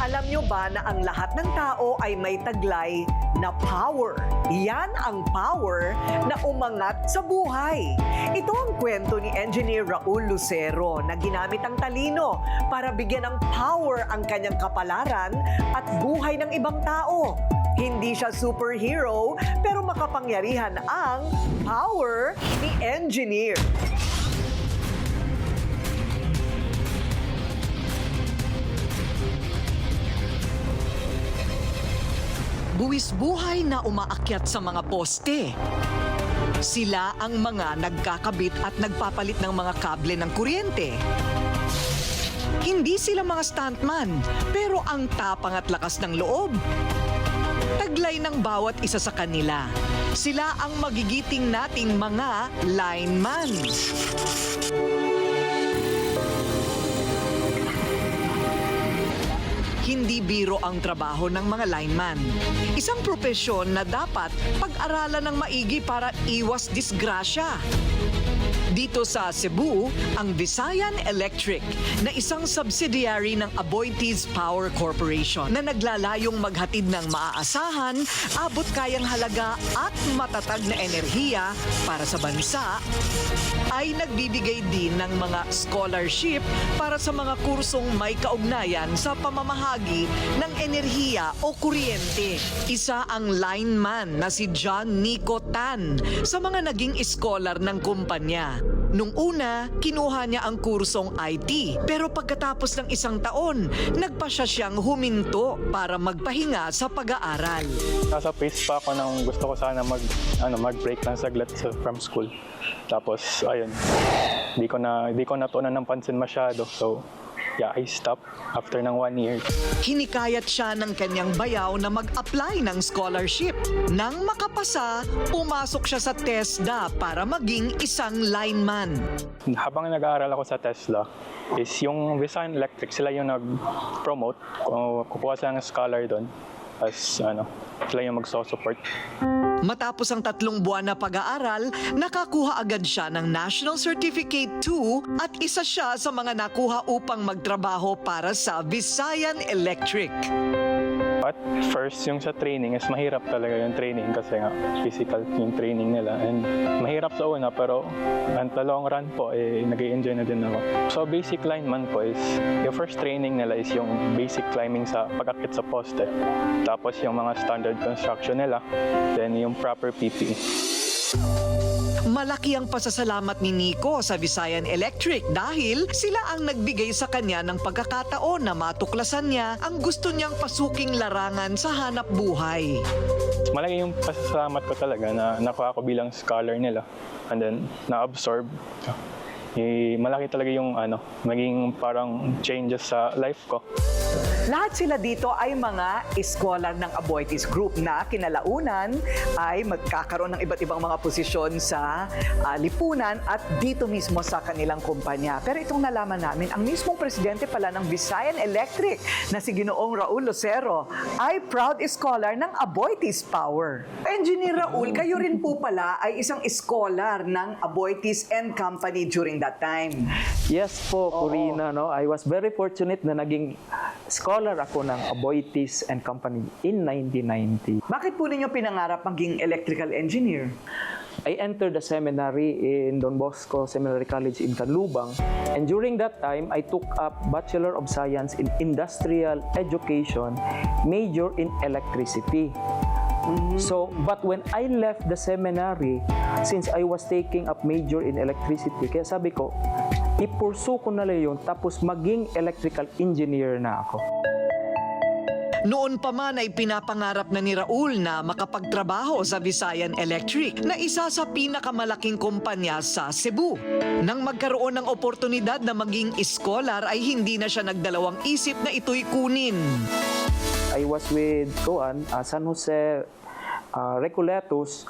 Alam nyo ba na ang lahat ng tao ay may taglay na power? Yan ang power na umangat sa buhay. Ito ang kwento ni Engineer Raul Lucero na ginamit ang talino para bigyan ng power ang kanyang kapalaran at buhay ng ibang tao. Hindi siya superhero pero makapangyarihan ang power ni Engineer. Buwis buhay na umaakyat sa mga poste. Sila ang mga nagkakabit at nagpapalit ng mga kable ng kuryente. Hindi sila mga stuntman, pero ang tapang at lakas ng loob. Taglay ng bawat isa sa kanila. Sila ang magigiting nating mga lineman. Hindi biro ang trabaho ng mga lineman. Isang propesyon na dapat pag-aralan ng maigi para iwas disgrasya. Dito sa Cebu, ang Visayan Electric na isang subsidiary ng Aboitiz Power Corporation na naglalayong maghatid ng maaasahan, abot kayang halaga at matatag na enerhiya para sa bansa, ay nagbibigay din ng mga scholarship para sa mga kursong may kaugnayan sa pamamahagi ng enerhiya o kuryente. Isa ang lineman na si John Nico Tan sa mga naging scholar ng kumpanya. Nung una, kinuha niya ang kursong IT. Pero pagkatapos ng isang taon, nagpasya siyang huminto para magpahinga sa pag-aaral. Nasa pace pa ako nang gusto ko sana mag, ano, mag-break lang saglit sa, from school. Tapos, ayun, di ko na, di ko natunan ng pansin masyado. So, yeah, I stopped after ng one year. Hinikayat siya ng kanyang bayaw na mag-apply ng scholarship. Nang makapasa, pumasok siya sa TESDA para maging isang lineman. Habang nag-aaral ako sa Tesla, is yung Visayan Electric, sila yung nag-promote. Ku- Kukuha sila ng scholar doon. As, ano, sila yung magso-support. Matapos ang tatlong buwan na pag-aaral, nakakuha agad siya ng National Certificate 2 at isa siya sa mga nakuha upang magtrabaho para sa Visayan Electric. At first, yung sa training is mahirap talaga yung training kasi nga physical yung training nila. And mahirap sa una pero on the long run po, eh, nag enjoy na din ako. So basic lineman po is, yung first training nila is yung basic climbing sa pag-akit sa poste. Tapos yung mga standard construction nila, then yung proper PPE. Malaki ang pasasalamat ni Nico sa Visayan Electric dahil sila ang nagbigay sa kanya ng pagkakataon na matuklasan niya ang gusto niyang pasuking larangan sa hanap buhay. Malaki yung pasasalamat ko talaga na nakuha ko bilang scholar nila. And then, na-absorb. Eh, malaki talaga yung ano, maging parang changes sa life ko. Lahat sila dito ay mga scholar ng Aboitiz Group na kinalaunan ay magkakaroon ng iba't ibang mga posisyon sa ah, lipunan at dito mismo sa kanilang kumpanya. Pero itong nalaman namin, ang mismong presidente pala ng Visayan Electric na si Ginoong Raul Lucero ay proud scholar ng Aboitiz Power. Engineer Raul, kayo rin po pala ay isang scholar ng Aboitiz and Company during that time. Yes po, Corina. No? I was very fortunate na naging scholar ako ng Aboitiz and Company in 1990. Bakit po ninyo pinangarap maging electrical engineer? I entered the seminary in Don Bosco Seminary College in Canlubang. And during that time, I took up Bachelor of Science in Industrial Education, major in electricity. So, but when I left the seminary, since I was taking up major in electricity, kaya sabi ko, ipursu ko na lang yun, tapos maging electrical engineer na ako. Noon pa man ay pinapangarap na ni Raul na makapagtrabaho sa Visayan Electric na isa sa pinakamalaking kumpanya sa Cebu. Nang magkaroon ng oportunidad na maging scholar ay hindi na siya nagdalawang isip na ito'y kunin. I was with Kuan, uh, San Jose uh, Recoletos.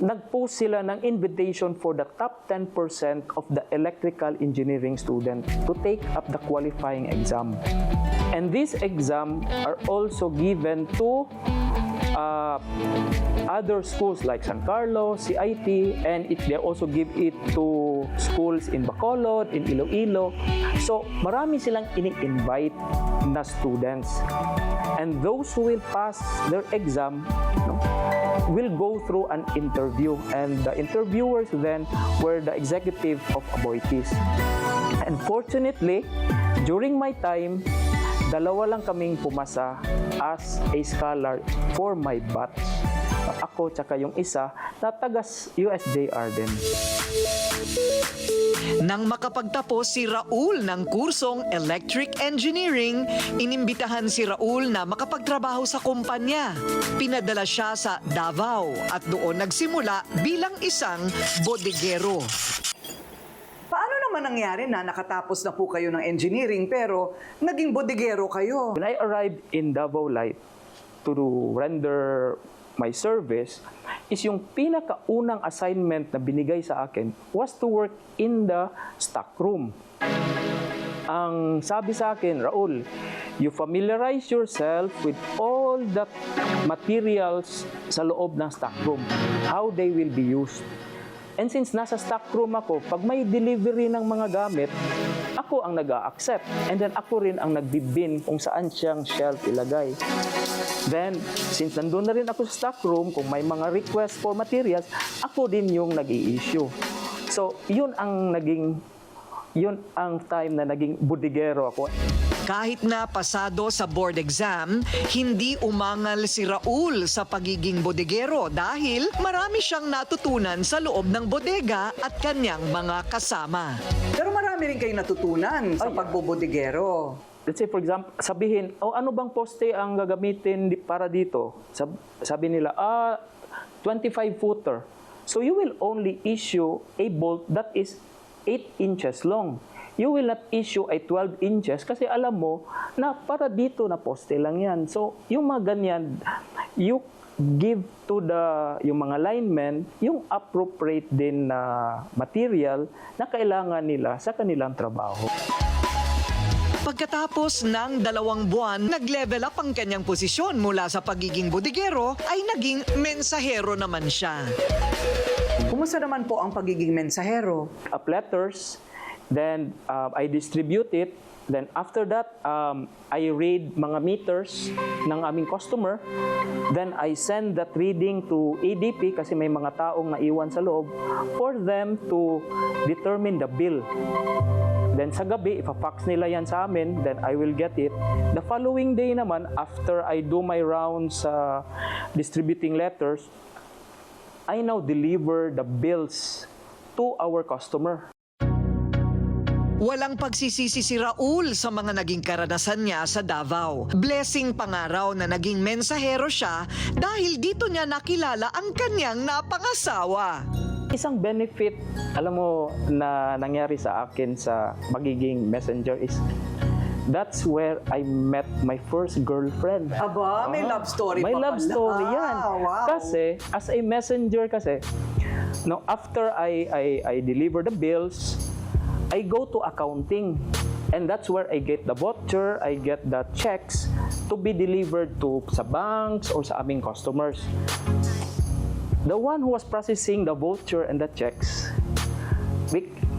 Nag-post sila ng invitation for the top 10% of the electrical engineering student to take up the qualifying exam. And these exam are also given to uh, other schools like San Carlos, CIT, and it, they also give it to schools in Bacolod, in Iloilo. So, marami silang ini-invite na students. And those who will pass their exam, no, will go through an interview. And the interviewers then were the executive of Aboitiz. And fortunately, during my time, dalawa lang kaming pumasa as a scholar for my batch. Ako tsaka yung isa na tagas USJR din. Nang makapagtapos si Raul ng kursong Electric Engineering, inimbitahan si Raul na makapagtrabaho sa kumpanya. Pinadala siya sa Davao at doon nagsimula bilang isang bodegero. Naman nangyari na nakatapos na po kayo ng engineering pero naging bodigero kayo? When I arrived in Davao Light to render my service, is yung pinakaunang assignment na binigay sa akin was to work in the stock room. Ang sabi sa akin, Raul, you familiarize yourself with all the materials sa loob ng stock room, how they will be used. And since nasa stock room ako, pag may delivery ng mga gamit, ako ang nag accept And then ako rin ang nagbibin kung saan siyang shelf ilagay. Then, since nandun na rin ako sa stock room, kung may mga request for materials, ako din yung nag issue So, yun ang naging, yun ang time na naging budigero ako. Kahit na pasado sa board exam, hindi umangal si Raul sa pagiging bodegero dahil marami siyang natutunan sa loob ng bodega at kanyang mga kasama. Pero marami rin kayong natutunan sa Ay, pagbobodigero. Let's say for example, sabihin, oh ano bang poste ang gagamitin di- para dito? Sab- sabi nila, ah, 25 footer. So you will only issue a bolt that is 8 inches long. You will not issue a 12 inches kasi alam mo na para dito na poste lang yan. So yung mga ganyan, you give to the yung mga linemen yung appropriate din na material na kailangan nila sa kanilang trabaho. Pagkatapos ng dalawang buwan, nag-level up ang kanyang posisyon mula sa pagiging bodigero ay naging mensahero naman siya. Kumusta naman po ang pagiging mensahero? up letters, then uh, I distribute it. Then after that, um, I read mga meters ng aming customer. Then I send that reading to ADP kasi may mga taong naiwan sa loob for them to determine the bill. Then sa gabi, ipa-fax nila yan sa amin, then I will get it. The following day naman, after I do my rounds sa distributing letters, I now deliver the bills to our customer. Walang pagsisisi si Raul sa mga naging karanasan niya sa Davao. Blessing pangaraw na naging mensahero siya dahil dito niya nakilala ang kanyang napangasawa. Isang benefit, alam mo, na nangyari sa akin sa magiging messenger is that's where I met my first girlfriend. Aba, may love story May pa love pala. story yan. Ah, wow. Kasi, as a messenger kasi, no, after I, I, I deliver the bills, I go to accounting. And that's where I get the voucher, I get the checks to be delivered to sa banks or sa aming customers. The one who was processing the voucher and the checks,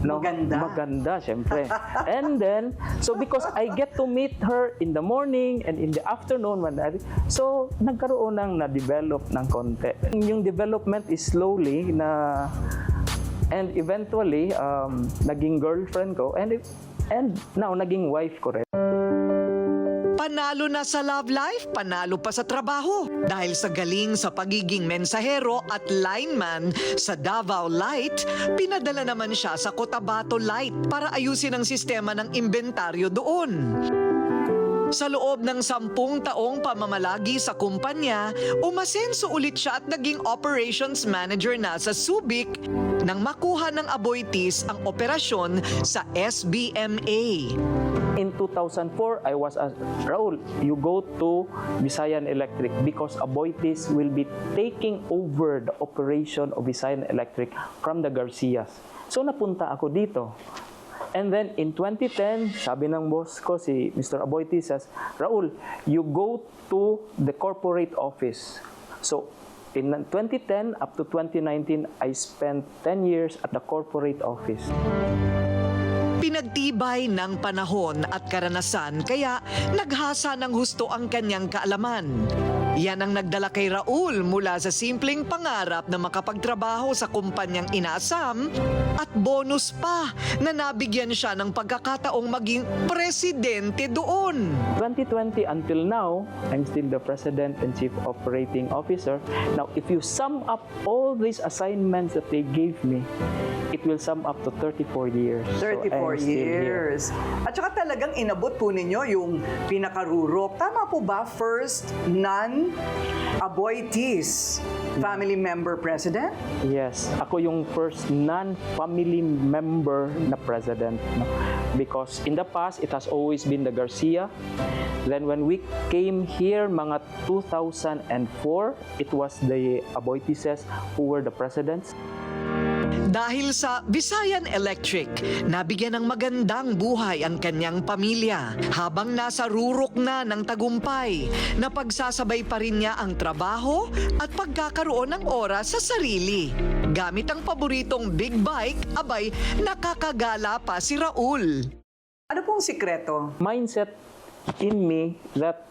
no, Maganda. maganda, syempre. and then, so because I get to meet her in the morning and in the afternoon, when I, so nagkaroon ng na-develop ng konti. Yung development is slowly na, and eventually, um, naging girlfriend ko, and, and now, naging wife ko rin. Panalo na sa love life, panalo pa sa trabaho. Dahil sa galing sa pagiging mensahero at lineman sa Davao Light, pinadala naman siya sa Cotabato Light para ayusin ang sistema ng inventaryo doon. Sa loob ng sampung taong pamamalagi sa kumpanya, umasenso ulit siya at naging operations manager na sa Subic nang makuha ng Aboitiz ang operasyon sa SBMA. In 2004, I was as Raul, you go to Visayan Electric because Aboitiz will be taking over the operation of Visayan Electric from the Garcias. So napunta ako dito. And then in 2010, sabi ng boss ko, si Mr. Aboitiz says, Raul, you go to the corporate office. So, in 2010 up to 2019, I spent 10 years at the corporate office. Pinagtibay ng panahon at karanasan kaya naghasa ng husto ang kanyang kaalaman. Yan ang nagdala kay Raul mula sa simpleng pangarap na makapagtrabaho sa kumpanyang inasam at bonus pa na nabigyan siya ng pagkakataong maging presidente doon. 2020 until now, I'm still the president and chief operating officer. Now, if you sum up all these assignments that they gave me, it will sum up to 34 years. So 34 I'm still here. years. At saka talagang inabot po ninyo yung pinakarurok. Tama po ba? First non-aboitees family member president? Yes, ako yung first non-family member na president. No? Because in the past, it has always been the Garcia. Then when we came here, mga 2004, it was the Aboitises who were the presidents. Dahil sa Visayan Electric, nabigyan ng magandang buhay ang kanyang pamilya habang nasa rurok na ng tagumpay na pagsasabay pa rin niya ang trabaho at pagkakaroon ng oras sa sarili. Gamit ang paboritong big bike, abay nakakagala pa si Raul. Ano pong sikreto? Mindset in me that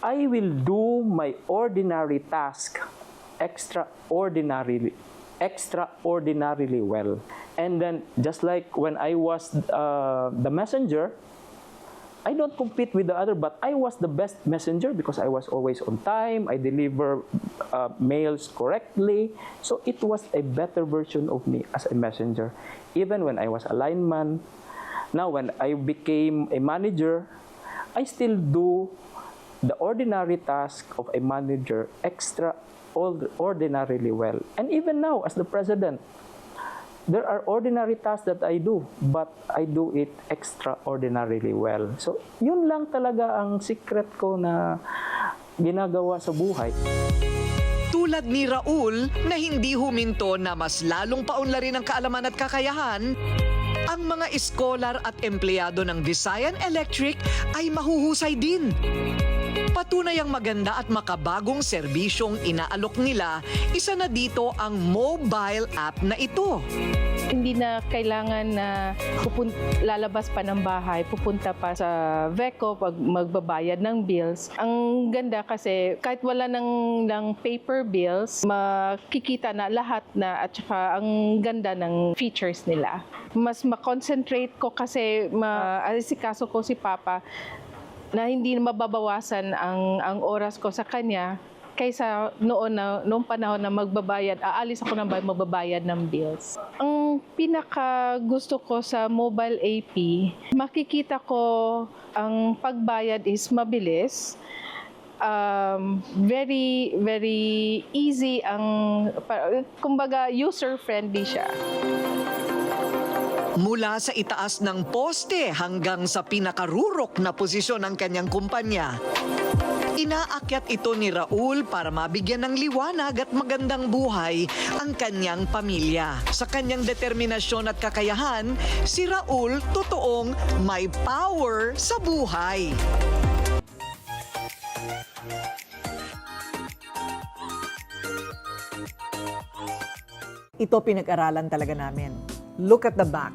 I will do my ordinary task extraordinarily extraordinarily well. And then just like when I was uh, the messenger, I don't compete with the other, but I was the best messenger because I was always on time. I deliver uh, mails correctly. So it was a better version of me as a messenger. Even when I was a lineman, now when I became a manager, I still do the ordinary task of a manager extraordinarily well. And even now, as the president, there are ordinary tasks that I do, but I do it extraordinarily well. So, yun lang talaga ang secret ko na ginagawa sa buhay. Tulad ni Raul na hindi huminto na mas lalong paunlarin ang kaalaman at kakayahan, ang mga eskolar at empleyado ng Visayan Electric ay mahuhusay din. Patunay ang maganda at makabagong serbisyong inaalok nila, isa na dito ang mobile app na ito. Hindi na kailangan na pupun- lalabas pa ng bahay, pupunta pa sa VECO pag magbabayad ng bills. Ang ganda kasi kahit wala ng, ng paper bills, makikita na lahat na at saka ang ganda ng features nila. Mas makonsentrate ko kasi maasikaso ko si Papa na hindi mababawasan ang, ang oras ko sa kanya kaysa noon na noong panahon na magbabayad, aalis ako ng magbabayad ng bills. Ang pinaka gusto ko sa mobile AP, makikita ko ang pagbayad is mabilis. Um, very very easy ang kumbaga user friendly siya. Mula sa itaas ng poste hanggang sa pinakarurok na posisyon ng kanyang kumpanya. Inaakyat ito ni Raul para mabigyan ng liwanag at magandang buhay ang kanyang pamilya. Sa kanyang determinasyon at kakayahan, si Raul totoong may power sa buhay. ito pinag-aralan talaga namin. Look at the back.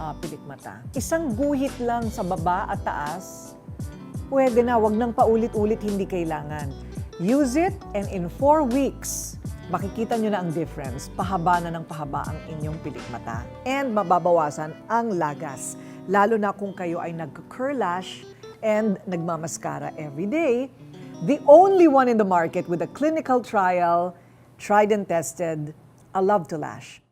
ah, pilikmata. Isang guhit lang sa baba at taas, pwede na, wag nang paulit-ulit, hindi kailangan. Use it and in four weeks, makikita nyo na ang difference. Pahaba na ng pahaba ang inyong pilikmata. And mababawasan ang lagas. Lalo na kung kayo ay nag-curl lash and nagmamaskara every day. The only one in the market with a clinical trial tried and tested, a love to lash.